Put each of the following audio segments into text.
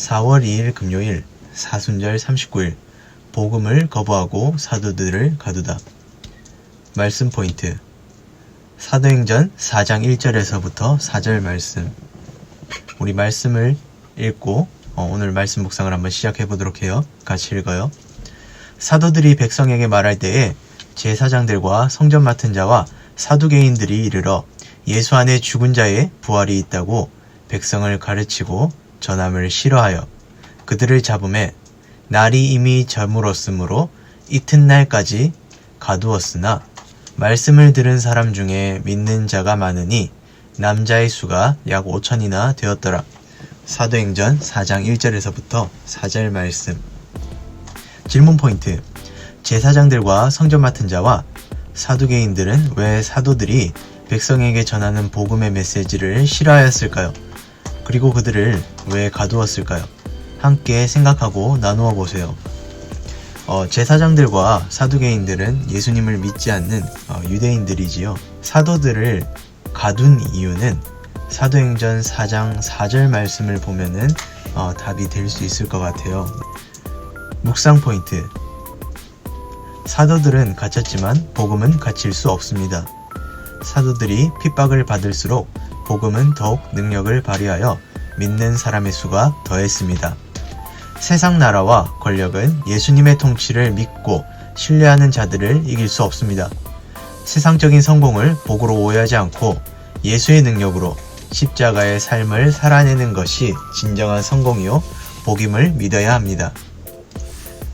4월 2일 금요일 사순절 39일 복음을 거부하고 사도들을 가두다. 말씀 포인트 사도행전 4장 1절에서부터 4절 말씀 우리 말씀을 읽고 어, 오늘 말씀 묵상을 한번 시작해 보도록 해요. 같이 읽어요. 사도들이 백성에게 말할 때에 제사장들과 성전 맡은 자와 사두개인들이 이르러 예수 안에 죽은 자의 부활이 있다고 백성을 가르치고 전함을 싫어하여 그들을 잡음에 날이 이미 저물었으므로 이튿날까지 가두었으나 말씀을 들은 사람 중에 믿는 자가 많으니 남자의 수가 약 5천이나 되었더라. 사도행전 4장 1절에서부터 4절 말씀. 질문 포인트. 제사장들과 성전 맡은 자와 사두개인들은 왜 사도들이 백성에게 전하는 복음의 메시지를 싫어하였을까요? 그리고 그들을 왜 가두었을까요? 함께 생각하고 나누어 보세요. 어, 제사장들과 사두개인들은 예수님을 믿지 않는 어, 유대인들이지요. 사도들을 가둔 이유는 사도행전 4장 4절 말씀을 보면은 어, 답이 될 수 있을 것 같아요. 묵상 포인트. 사도들은 갇혔지만 복음은 갇힐 수 없습니다. 사도들이 핍박을 받을수록 복음은 더욱 능력을 발휘하여 믿는 사람의 수가 더했습니다. 세상 나라와 권력은 예수님의 통치를 믿고 신뢰하는 자들을 이길 수 없습니다. 세상적인 성공을 복으로 오해하지 않고 예수의 능력으로 십자가의 삶을 살아내는 것이 진정한 성공이요 복임을 믿어야 합니다.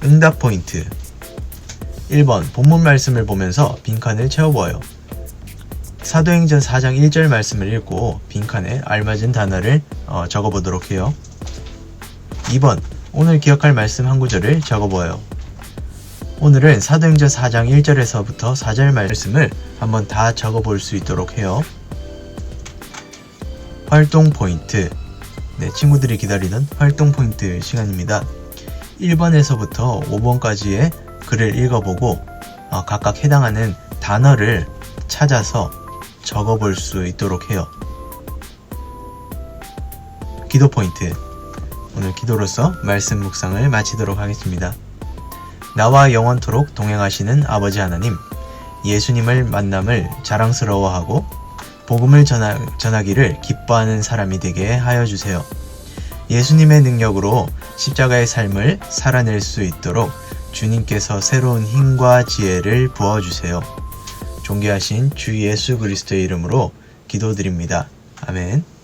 응답 포인트 1번 본문 말씀을 보면서 빈칸을 채워보아요. 사도행전 4장 1절 말씀을 읽고 빈칸에 알맞은 단어를 어, 적어보도록 해요. 2번 오늘 기억할 말씀 한 구절을 적어보아요. 오늘은 사도행전 4장 1절에서부터 4절 말씀을 한번 다 적어볼 수 있도록 해요. 활동 포인트. 네, 친구들이 기다리는 활동 포인트 시간입니다. 1번에서부터 5번까지의 글을 읽어보고 어, 각각 해당하는 단어를 찾아서 적어볼 수 있도록 해요. 기도 포인트. 오늘 기도로서 말씀 묵상을 마치도록 하겠습니다. 나와 영원토록 동행하시는 아버지 하나님, 예수님을 만남을 자랑스러워하고 복음을 전하, 전하기를 기뻐하는 사람이 되게 하여 주세요. 예수님의 능력으로 십자가의 삶을 살아낼 수 있도록 주님께서 새로운 힘과 지혜를 부어주세요. 존귀하신 주 예수 그리스도의 이름으로 기도드립니다. 아멘.